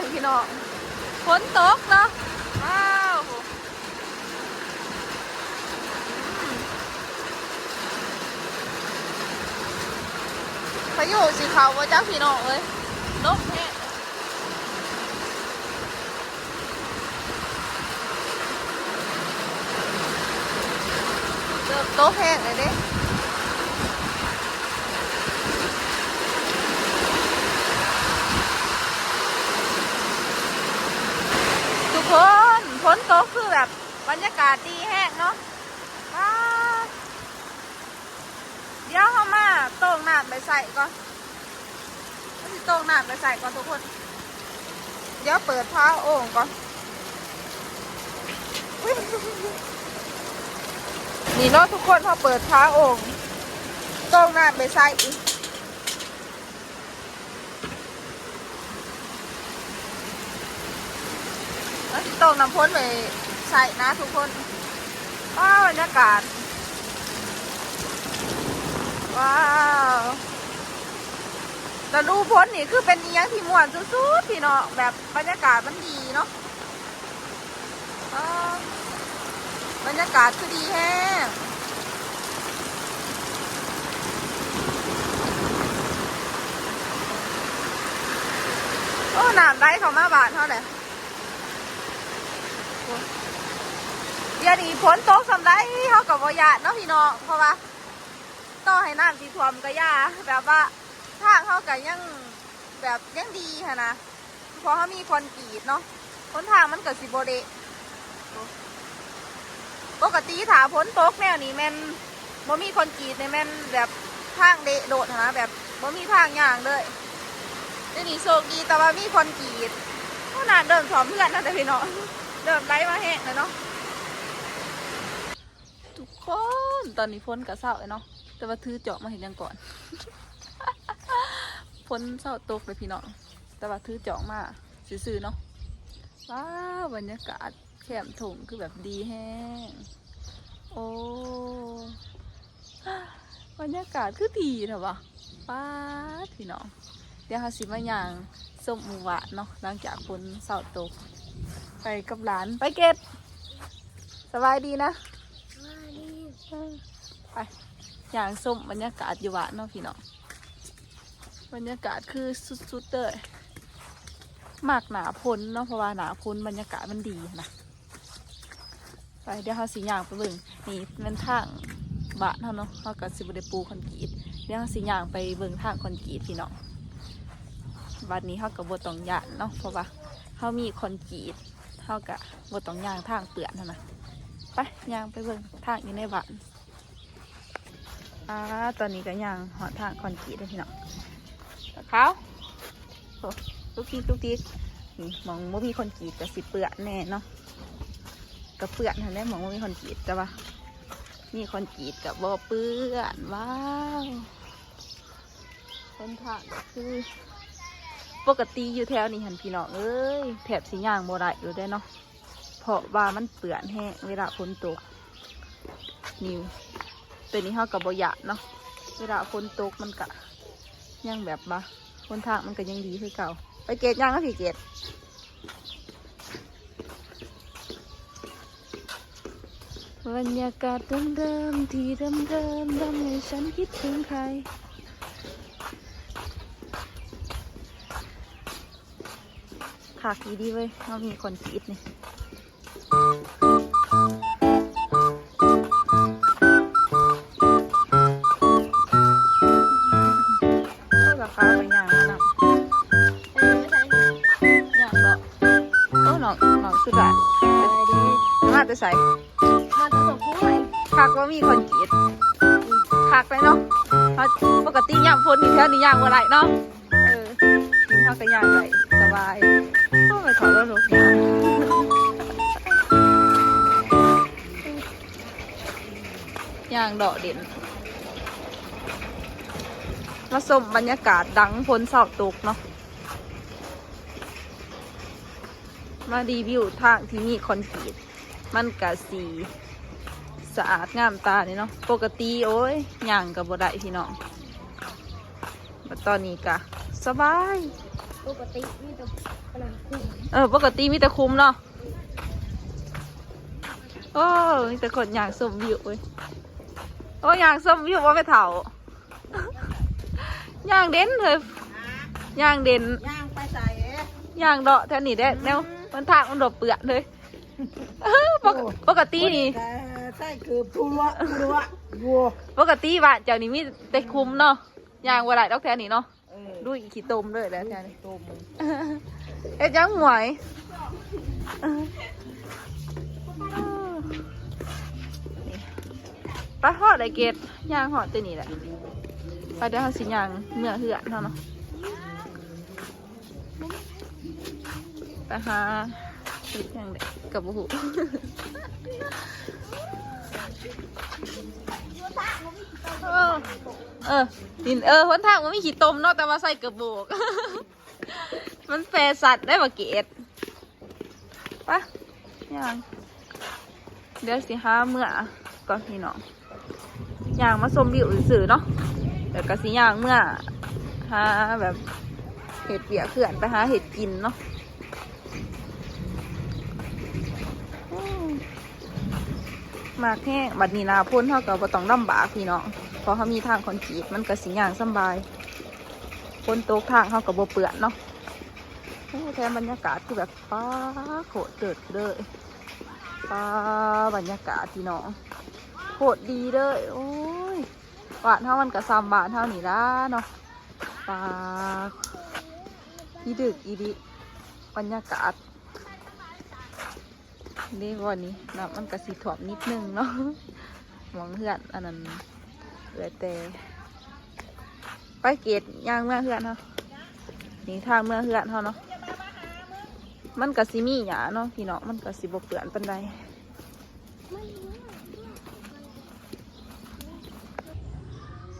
งพี่น้องฝนตกเนาะว้าวพายุสีขาวว่าจ้าพี่น้องเลยนกแห้งเริ่มโต๊ะแห้งเลยเด้ ทุกคนฝน ตกคือแบบบรรยากาศดีแฮกเนาะเดี๋ยวเขามาโต้งหน้ำไปใส่ก่อนก็จะโต้งหน้ำไปใส่ก่อนทุกคน เดี๋ยวเปิดผ้าโอ่งก่อนนี่เนาะทุกคนพอเปิดผ้าโอ่งโต้งหน้ำไปใส่อีก แล้วที่ ตรงน้ำพ้นไปใส่นะทุกคนว้าวบรรยากาศ ว้าวแต่ดูพ้นนี่คือเป็นอีหยังที่ม่วนสุดๆพี่เนาะแบบบรรยากาศมันดีเนาะบรรยากาศคือดีแฮงโอ้น้ำได้เขามาบาทเท่าไหร่ ดี๋ยวนี้ฝนตกสำได้เขากับวายาเนาะพี่น้องเพราะว่าต่อให้น้ำสีท่วมก็ยาแบบว่าทางเขาก็ยังแบบยังดีค่ะนะเพราะเขามีคนกรีตเนาะคนทางมันเก็สิโบเดปกติถาฝนตกแนวนี้แม่นบ่มีคนกรีตในแม่นแบบทางเดะโดดนะแบบบ่มีทางย่างเลยเดี๋ยวนี้โชคดีแต่ว่ามีคนกรีตก็นานเดินสอมเพื่อนนะแต่พี่น้องเดินไล่มาแห้งเลยเนาะ ทุกคน ตอนนี้พ้นกับเศร้าเนาะแต่ว่าถือเจาะมาเห็นยังก่อนพ้นเศร้าตกเลยพี่น้องแต่ว่าถือเจาะมาซื่อๆเนาะว้าวบรรยากาศแคมถงคือแบบดีแห้งโอ้บรรยากาศคือดีเถอะวะป้าพี่น้องเดี๋ยวเขาสิมาย่างส้มหมูหวานเนาะหลังจากพ้นเศร้าตก ไปกับหลานไปเก็บสบายดีนะ ไปอย่างส้มบรรยากาศอยู่บ้านเนาะพี่น้องบรรยากาศคือสุดๆเลยมากหนาพ้นเนาะเพราะว่าหนาพ้นบรรยากาศมันดีนะไปเดี๋ยวเขาสีย่างไปเบิ่งนี่เป็นทางบ้านเขาเนาะเขากับสิบได้ปูคอนกรีตเดี๋ยวเขาสีย่างไปเบิ่งทางคอนกรีตพี่น้องวันนี้เขากับบตองยานเนาะเพราะว่าเขามีคอนกรีตเขากับบตองยางทางเปลือนนั่นนะ ไปยางไปเบิ่งทางอยู่ในบ้านอ่าตอนนี้ก็ยังหอทางคอนกรีตเลยพี่น้องเขาโอ้ทุกทีทุกทีนี่มองว่ามีคอนกรีตกับสิเปื้อนแน่เนาะกับเปื้อนเห็นไหมมองว่ามีคอนกรีตแต่ว่ามีคอนกรีตกับบ่เปื้อนว้าวคนทางคือ ปกติอยู่แถวนี้หันพี่น้องเอ้ยแถบสีย่างโมได้อยู่ได้เนาะ ราะว่ามันเปื้อนแห้งเวลาฝนตกนิวตัวนี้เขากับบอยากเนาะเวลาฝนตกมันกะยังแบบมาคนทางมันก็ยังดีคือเก่า ไปเกตยังก็พี่เกตบรรยากาศเดิมๆที่เดิมๆทำให้ฉันคิดถึงใครขากดีดีเว้ยเรามีคนกีดนี่ มาจะใส่คักว่ามีคนกรีดคักเลยเนาะปกติย่างฝนอยู่แถวนี้ย่างว่ไรเนาะเออกินข้าวก็ย่างได้สบายเข้าไปขอรถลูกย่างย่างดอกเด่นมาชมบรรยากาศดังพ้นเสาตกเนาะมารีวิวทางที่มีคอนกรีต มันกะสีสะอาดงามตาเนี่ยเนาะปกติโอ้ยย่างกับบได้พี่น้องมาตอนนี้กะสบายฝปกติมีแต่กำลังคุ้มเออปกติมีแต่คุ้มเนาะโอ้มีแต่คนอยากสมวิวเว้ยโอ้อยากสมวิวว่าไม่เถ่าย่างเด่นเลยย่างเด่นย่างไปใส่เอ๊ะย่างเดาะแถวนี้ได้แนวมันทางมันดอกเปลือกเลย ปกปกตินี่ แต่ใส่คือปัวปัววัวปกติบ้านเจ้านี่มีแต่คุ้มเนาะย่างว่าไรดอกแถวนี้เนาะเออดูอีกขี้ต้มเลยแล้วแถวนี้ตัวมึงเอ๊ะจังหวยไปหอดไอเกตย่างหอดตัวนี้แหละไปเดี๋ยวเขาสิย่างเมื่อเหือนเท่าเนาะไปหา ติดย่างเด็กกับบุหูเออเออดินเออหนทางมันไม่ขี้ต้มเนาะแต่ว่าใส่กระโบก มันแฟสัตว์ได้ปะเกตปะยังเดี๋ยวสิห้าเมื่อก่อนพี่น้องยางมาสมวิวสื่อเนาะเดี๋ยวก็สิยางเมื่อหาแบบเห็ดเปียกเขื่อนไปหาเห็ดกินเนาะอืม มากแห้งบัดนี้นาพ้นเท่ากับบ่ต้องลำบากพี่น้องเพราะเขามีทางคอนกรีตมันก็สิย่างสบายพ้นโต๊ะทางเขากับโบเปื่อนเนาะโอ้แทนบรรยากาศคือแบบฟ้าโคตรเกิดเลยฟ้าบรรยากาศพี่น้องโคตรดีเลยโอ้ยบ้านเท่ามันกับซามบ้านเท่านี่ละเนาะฟ้าอีดึกอีดิบรรยากาศ นี่วันนี้น้ำมันกระสีถ่วมนิดนึงเนาะหวังเพื่อนอันนั้นเหลือแต่ไปเกตย่างเมื่อเพื่อนเนาะนี่ทางเมื่อเฮือนเขาเนาะมันกะสิมีหยาเนาะพี่เนาะมันกะสิบกเปื่อนปันใด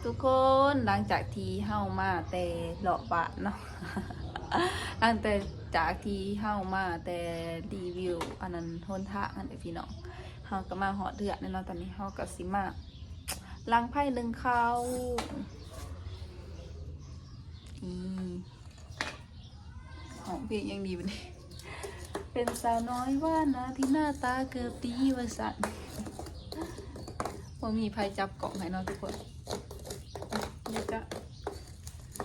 ทุกคนหลังจากที่เฮามาแต่เลาะบานเนาะหลังแต่ จากที่เฮามาแต่รีวิวอันนั้นทนทางอันเด้อพี่น้องเฮาก็มาหอเดือดเนาตอนนี้เฮาก็สิมาล้างไผ่ลึงเขาอืมของเพลงยังดีวันนี้เป็นสาวน้อยว่านะที่หน้าตาเกือบดีวสันว่ามีภัยจับกล่องให้เนาะทุกคนเดี๋ยวจะ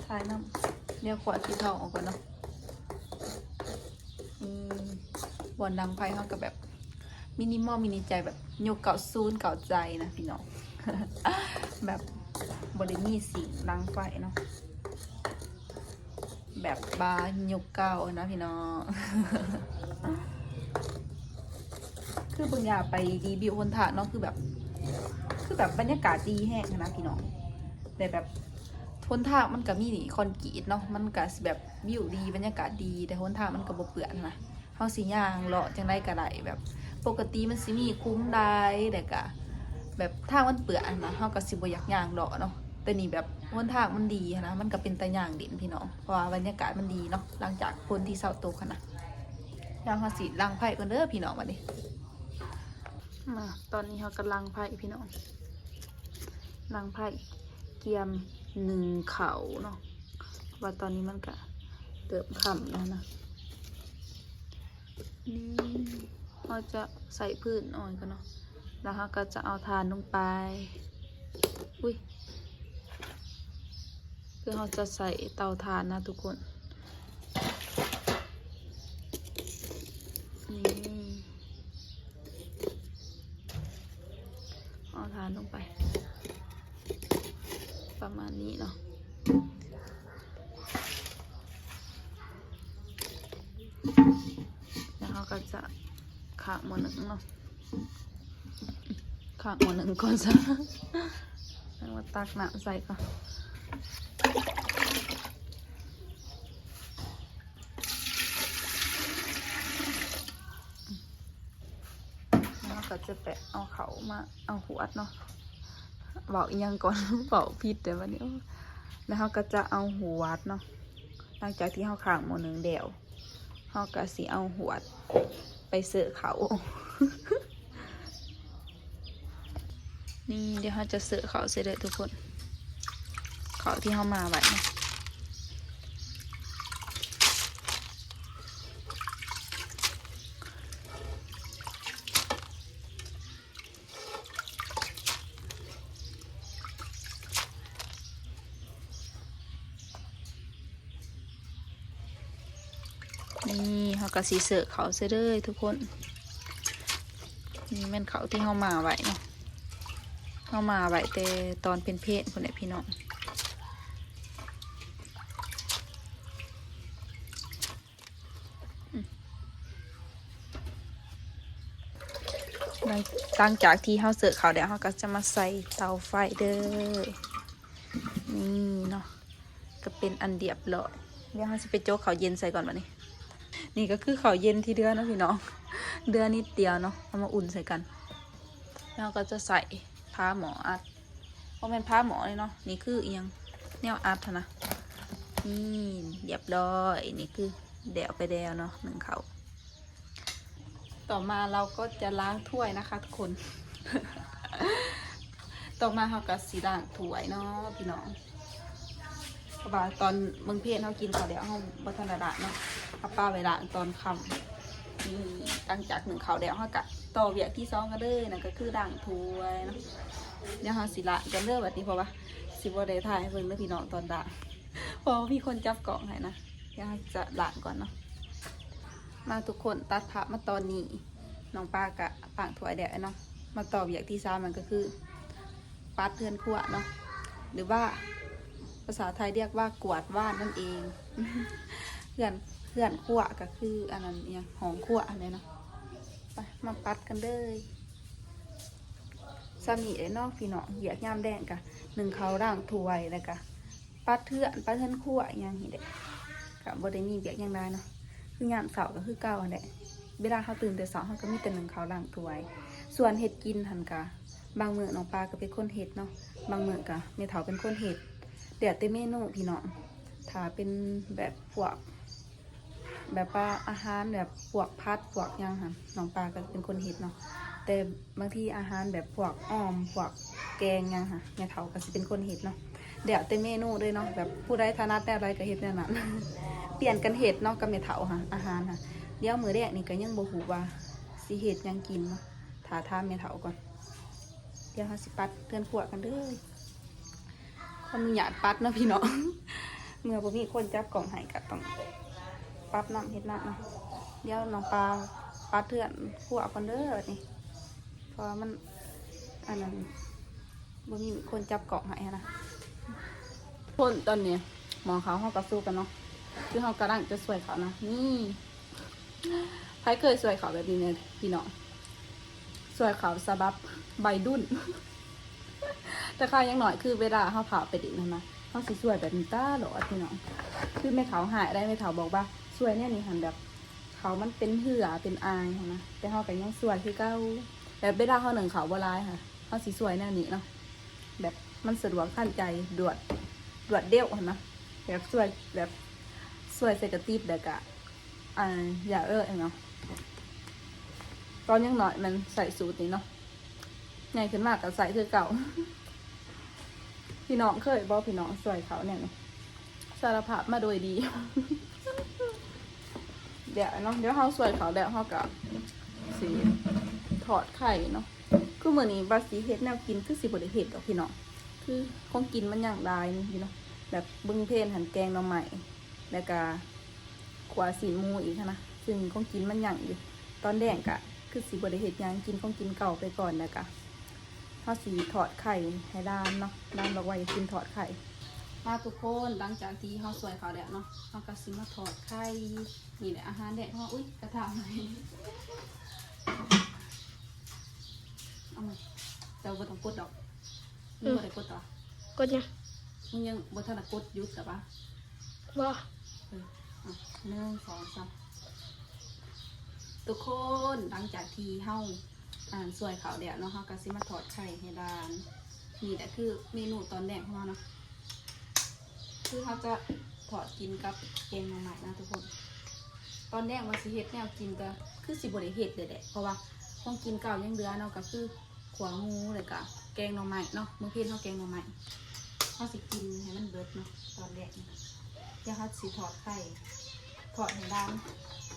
ทายน้ำเดี๋ยวขวดที่ทองออกก่อนเนาะอืม บอลดังไพ่เขากับแบบมินิมอลมินิใจแบบยกเก่าซูนเก่าใจนะพี่น้อง แบบบริมีสีดังไฟเนาะแบบบาร์ยุคเก่านะพี่น้องคือบางอย่างไปดีบิวคนถาเนาะคือแบบ คือแบบบรรยากาศดีแห้งนะพี่น้องแต่แบบทนทางมันก็มีนี่คอนกรีตเนาะมันก็แบบวิวดีบรรยากาศดีแต่ทนทางมันก็บ่เปื่อนนะ เฮาสิย่างเลาะจังได้ก็ได้แบบ ปกติมันสิมีคุ้มได้แต่ก็แบบทางมันเปื่อนนะเฮาก็สิบ่อยากย่างเลาะเนาะแต่นี่แบบหนทางมันดีนะมันก็เป็นตะย่างดินพี่น้องเพราะว่าบรรยากาศมันดีเนาะหลังจากคนที่เศร้าตกค่ะนะย่างเขาสีลังไผ่กันเด้อพี่น้องมาดิมาตอนนี้เขากำลังไผ่พี่น้องลังไผ่เกียมหนึ่งเขาเนาะว่าตอนนี้มันก็เติมคำแล้วนะ นี่เราจะใส่พืชอ่อนกันเนาะ แล้วเขาก็จะเอาทานลงไป อุ้ยคือเราจะใส่เตาถ่านนะทุกคน นี่เอาถ่านลงไป ประมาณนี้เนาะ แล้วเราก็จะ ขาหมอหนึ่งเนาะขาหมอหนึ่งก่อนซะแล้วมาตักน้ำใส่ก่อนแล้วก็จะแปะเอาเขามาเอาหัวเนาะบอกยังก่อนบอกผิดแต่วันนี้โอ้แล้วเขาก็จะเอาหัวเนาะหลังจากที่เขาขางหมอหนึ่งเดียวเขาก็สิเอาหัว ไปเสือเขา นี่เดี๋ยวเขาจะเสือเขาเสร็จเลยทุกคน เขาที่เขามาไว้นะ ก็สีเสือเขาเสื้อเด้อทุกคน นี่แม่นเขาที่เฮามาไว้เนาะเฮามาไว้แต่ตอนเป็นเพศคนไหนพี่น้องอืมหลังหลังจากที่เฮาเสือเขาเดี๋ยวเฮาก็จะมาใส่เตาไฟเด้อ นี่เนาะ ก็เป็นอันเดียบร้อยเดี๋ยวเราจะไปโจ๊กเขาเย็นใส่ก่อนวะนี่ นี่ก็คือเขาวเย็นที่เดือนนะพี่น้อง เดือนนิดเดียวเนาะเอามาอุ่นใส่กัน แล้วก็จะใส่ผ้าหมออัดเพราะเป็นผ้าหมอเลยเนาะนี่คือเอียงแนวอัดเท่านะนี่เรียบร้อยนี่คือเดวไปแดวเนาะหนึ่งเขาต่อมาเราก็จะล้างถ้วยนะคะทุกคน ต่อมาเราก็สีล้างถ้วยเนาะพี่น้อง เพราะว่าตอนเมืองเพศเขากินข้าวเดียวเขาบัฒนดาเนาะเขาป้าเวลาตอนคำนี่ตั้งจากหนึ่งข้าวเดียวเขากะต่อเวียกที่สองก็เลยนั่นก็คือด่างถ้วยเนาะเดี๋ยวเขาสิละจะเลิกแบบนี้เพราะว่าสิบวันได้ถ่ายให้เพิ่งเด้อพี่น้องตอนด่างเพราะว่ามีคนจับกล่องให้นะเดี๋ยวเราจะละก่อนเนาะมาทุกคนตัดภาพมาตอนนี้น้องป้ากะปางถวยเดียวเนาะมาต่อเวียกที่สามมันก็คือปัดเทือนขั้วเนาะหรือว่า ภาษาไทยเรียกว่ากวาดว่านนั่นเองเพื่อนเพื่อนขั้วก็คืออันนั้นเองหองขั้วอันนี้เนาะไปมาปัดกันเลยสามีไอ้นอกพี่น้อเหยียกยามแดงกะหนึ่งเขาร่างถวยแล้วกะปัดเทื่อนปัดเทือนขั้วอย่างนี้เด็กกะบ่ได้มีเบียกยังไดเนาะคือยามเสาก็คือเก่าอันเด็กเวลาเขาตื่นแต่สาร์เขาก็มีแต่หนึ่งเขาร่างถวย ส่วนเห็ดกินหันกะบางเมื้อน้องปลาก็เป็นคนเห็ดเนาะบางเมื้อกะแม่เฒ่าเป็นคนเห็ด ดี๋ยวแต่เมนูพี่น้องถ้าเป็นแบบพวก แบบว่าอาหารแบบพวกพัดพวกยังค่ะน้องปลาก็เป็นคนเฮ็ดเนาะแต่บางทีอาหารแบบพวกอ้อมพวกแกงหยังค่ะแม่เฒ่าก็สิเป็นคนเฮ็ดเนาะเดี๋ยวแต่เมนูเลยเนาะแบบผู้ใดถนัดแนวใดก็เฮ็ดแนวนั้นเปลี่ยนกันเฮ็ดเนาะกับแม่เฒ่าค่ะ อาหารค่ะเดี๋ยวมือแรกนี่ก็ยังบ่ฮู้ว่าสิเฮ็ดยังกินเนาะถ้าถามแม่เฒ่าก่อนเดี๋ยวเฮาสิปัดเตือนขวกันเด้อ คนมีหยาดปัดเนาะพี่น้องเมื่อบ่มีคนจับกล่องให้ก็ต้องปัดน้ำเฮ็ดน้ำเนาะเดี๋ยวน้องปลาปัดเถื่อนขั่วคนเด้อนี่เพราะมันอันนั้นบ่มีคนจับกล่องให้นะคนตอนนี้หมองเขาเขาก็สู้กันเนาะคือเขากำลังจะสวยเขานะนี่ใครเคยสวยเขาแบบนี้เนี่ยพี่น้องสวยเขาสะบับใบดุน แต่ค่ายังหน่อยคือเวลาเขาเผาไปดินนะนะเขาสิสวยแบบนี้ตาหลอดพี่น้องคือแม่เขาหายได้แม่เขาบอกว่าสวยเนี่ยนี่หันแบบเขามันเป็นเหือเป็นอายหั้นนะแต่เขาก็ยังสวยคือเก้าแบบเวลาเขาหนึ่งเขาบลายค่ะเขาสิสวยแน่นี้เนาะแบบมันสะดวกขั้นใจดวดดวดเดี่ยวเหันนะแบบสวยแบบสวยใส่กติบเด็กอะอ่าอย่าเออเนาะตอนยังหน่อยมันใส่สูตรนี้เนาะ ใหญ่ขึ้นมากก็ใส่คือเก่า พี่น้องเคยบอกพี่น้องสวยเขาเนี่ยสารภาพมาโดยดี เดี๋ยวเนาะเดี๋ยวเขาสวยเขาแล้วเขากับสีถอดไข่เนาะคือเหมือนนี้บาสีเฮ็ดแนวกินคือสีบริเฮ็ดดอกพี่น้องคือของกินมันอย่างใดนี่พี่น้องแบบบึ้งเพนหันแกงน่อใหม่แล้วก็ขวาสีมูอีกนะซึ่งของกินมันอย่างอยู่ตอนแดงกะ คือสีบริเฮ็ดยังกินของกินเก่าไปก่อนแล้วกะ ข้าวสีถอดไข่ให้ด้านเนาะด้านบอกว่าอย่ากินถอดไข่ มาทุกคนหลังจากที่ข้าวสวยเขาแล้วเนาะเขาก็สิมาถอดไข่นี่แหละอาหารแดดเพราะว่าอุ้ยกระทำไหมเอามาแต่ว่าต้องกดดอกมึงบ่ได้กดต่อกดยังมึงยังบ่ทันได้กดหยุดแต่ปะบ่เอออะหนึ่งสองสามทุกคนหลังจากที่เฮา อ่านสวยเขาแล้วเนาะเฮาก็สิมาถอดไข่ให้ด้าน นี่แหละคือเมนูตอนแรกของเราเนาะคือเขาจะถอดกินกับแกงหน่อไม้นะทุกคน ตอนแรกว่าสิเฮ็ดแนวกินก็คือสิบริเฮ็ดเลยแหละเพราะว่าของกินเก่ายังเหลือเนาะก็คือขวางูเลยก็แกงหน่อไม้เนาะมื้อเพลนเขาแกงหน่อไม้เขาสิกินให้มันเบิดเนาะตอนแรกนี่เดี๋ยวเขาสิถอดไข่ถอดให้ด้าน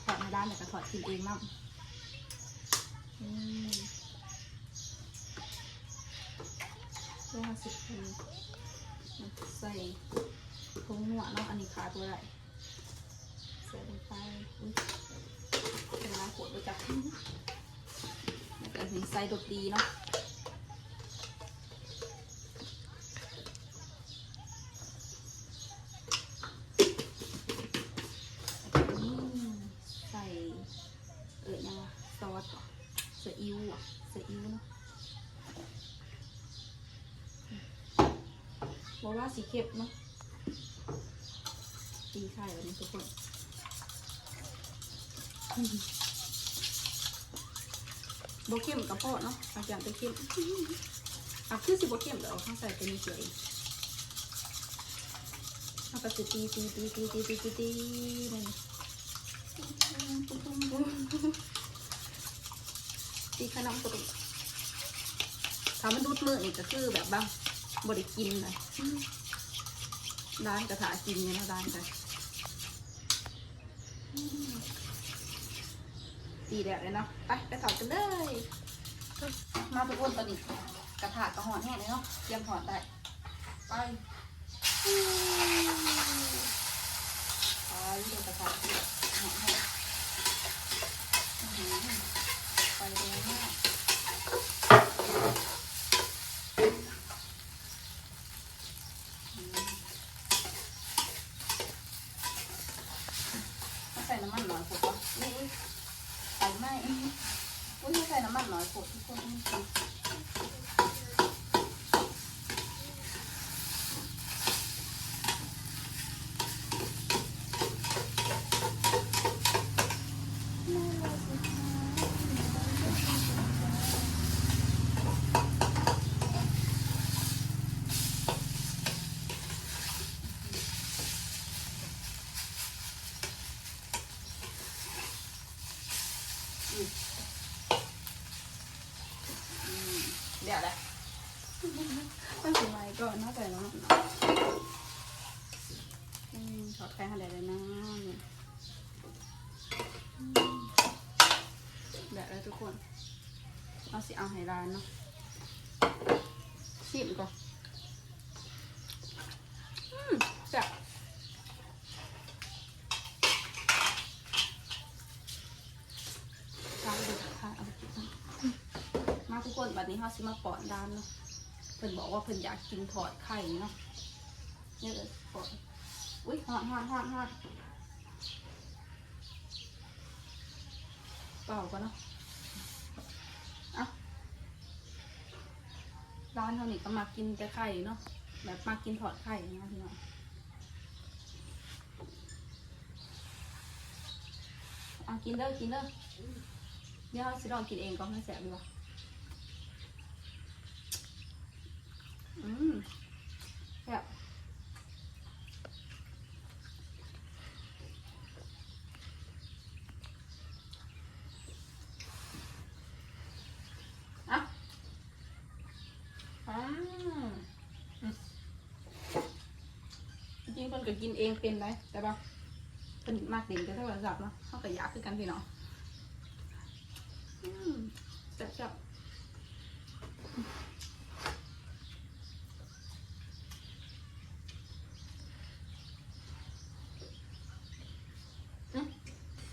ถอดให้ด้านแล้วก็ถอดกินเองมั่ ร้อยห้าสิบพันใส่ผงหนวดเนาะอันนี้ขาตัวไหนใส่ลงไปเป็นน้ำขวดไปจับแต่วก็ใส่ดดดีเนาะ บอกว่าสีเข็บเนาะตีไข่แบบนี้ทุกคนโบเข้มกับพ่อเนาะอาจารย์ไปเข้มอะคือสิโบเข้มเดี๋ยวเอาข้างใส่ไปนี่เฉยเอาก็จะตีตีตีตีตีตีตีตีมันตีขนมตัวถ้ามันดูดมือนี่ก็คือแบบบ้าง บริกินเลยร้านกระถากินเนี่ยนะร้านกันตีแดดเลยเนาะไปไปถอดกันเลย มาทุกคนตอนนี้กระถากระหอนแห้งเลยเนาะเตรียมถอดได้ไปไปเดี๋ยวกระถาหอนแห้งไปเร็ว Mm-hmm. าให้ร้านเนาะชิมก่อนอืมแซ่บตามดูค่ะเอาไปกินนะมาทุกคนวันนี้เขาสิมาปอนด้านเนาะเพิ่นบอกว่าเพิ่นอยากกินถอดไข่เนาะเนี่ยเลยปอนอุ้ยหอดหอดหอดหอดเปล่ากันเนาะานเขานี้ก็มากินแต่ไข่เนาะแบบมากินถอดไข่เนาะพี่น้องอะกินเด้อกินเด้อเดี๋ยวเราสิลองกินเองก่อนให้แสบดีกว่าอืมแซ่บอะ อืม จริงๆคนก็กินเองเป็นได้แต่ว่าเป็นมากเด่นแต่ถ้าเราจับเนาะเขาก็อยากคือกันพี่เนาะอืมแซ่บๆ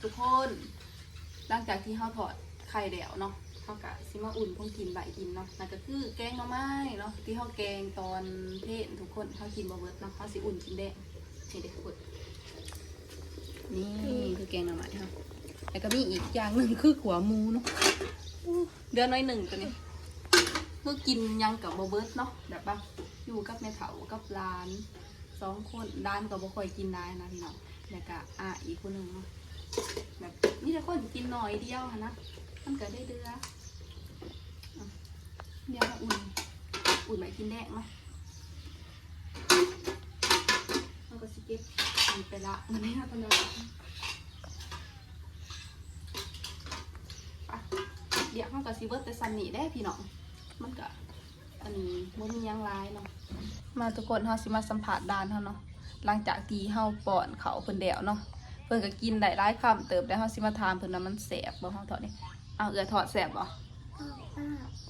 ทุกคน หลังจากที่เขาถอดไข่เดี่ยวเนาะ เขากะซิมาอุ่นพงกินใบกินเนาะนั่นก็คือแกงหน่อไม้เนาะที่เขาแกงตอนเพศทุกคนเขากินบะเบิดเนาะเขาสิอุ่นกินแดงนี่เด็กคนนี่คือแกงหน่อไม้ค่ะแล้วก็มีอีกอย่างหนึ่งคือขัวมูเนาะเดือนน้อยหนึ่งตัวนี้เมื่อกินยังกับบะเบิดเนาะแบบว่าอยู่กับแม่เฒ่ากับร้านสองคนร้านก็บบ่ค่อยกินได้นะพี่น้องแล้วก็อะอีกคนหนึ่งเนาะแบบนี่แต่คนกินหน่อยเดียวนะ มันก็ได้เดือเดี๋ยวมาอุ่น อุ่นไปกินแดงเนามันก็สเก็บไปละมันไม่น่าตอนนั้นเดี๋ยวมันก็ซิเบิร์ตแต่ซันนี่ได้พี่น้อง มันก็อันนี้มันมียังหลายเนาะ มาทุกคนเฮาสิมาสัมผัสด้านเฮาเนาะ หลังจากที่เฮาป้อนเขาเพิ่นแล้วเนาะ เพิ่นก็กินได้หลายคำเติบได้วเฮาสิมาถามเพิ่นว่ามันแสบบ่เฮาถอดนี่ เอาเอือถอดแสบบ่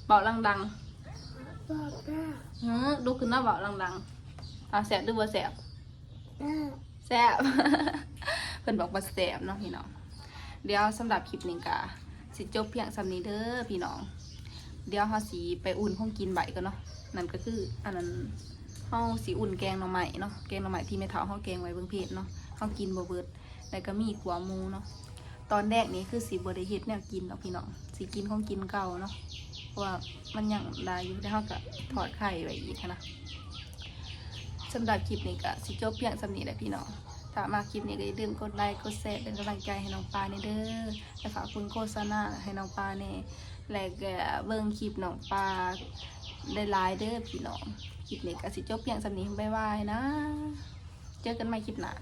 เบาดังๆหือดูขึ้นมาเบาดังๆเอาแสบหรือบ่แสบแสบเพิ่นบอกว่าแสบเนาะพี่น้องเดี๋ยวสำหรับคลิปนี้ก็สิจบเพียงสำนี้เด้อพี่น้อง เดี๋ยวเฮาสีไปอุ่นห้องกินใบกันเนาะนั่นก็คืออันนั้นเฮาสีอุ่นแกงหน่อไม้เนาะแกงหน่อไม้ที่แม่เฒ่าเฮาแกงไว้เบิ่งเพจเนาะเฮากินบ่เบิดแล้วก็มีขัวหมูเนาะ ตอนแรกนี้คือสิบ่ได้เฮ็ดแนวกินดอกพี่น้องสิกินของกินเก่าเนาะเพราะว่ามันยังได้อยู่แต่เฮาก็ถอดไข่ไว้อีกนะสำหรับคลิปนี้ก็สิจบเพียงสำนีแหละพี่น้องถ้ามาคลิปนี้ก็อย่าลืมกดไลค์กดแชร์เป็นกำลังใจให้น้องปลาในเด้อและฝากคุณโฆษณาให้น้องปลาในและก็เบิ่งคลิปน้องปลาได้หลายเด้อพี่น้องคลิปนี้ก็สิจบเพียงสำนีบ๊ายบายนะ เจอกันใหม่คลิปหน้า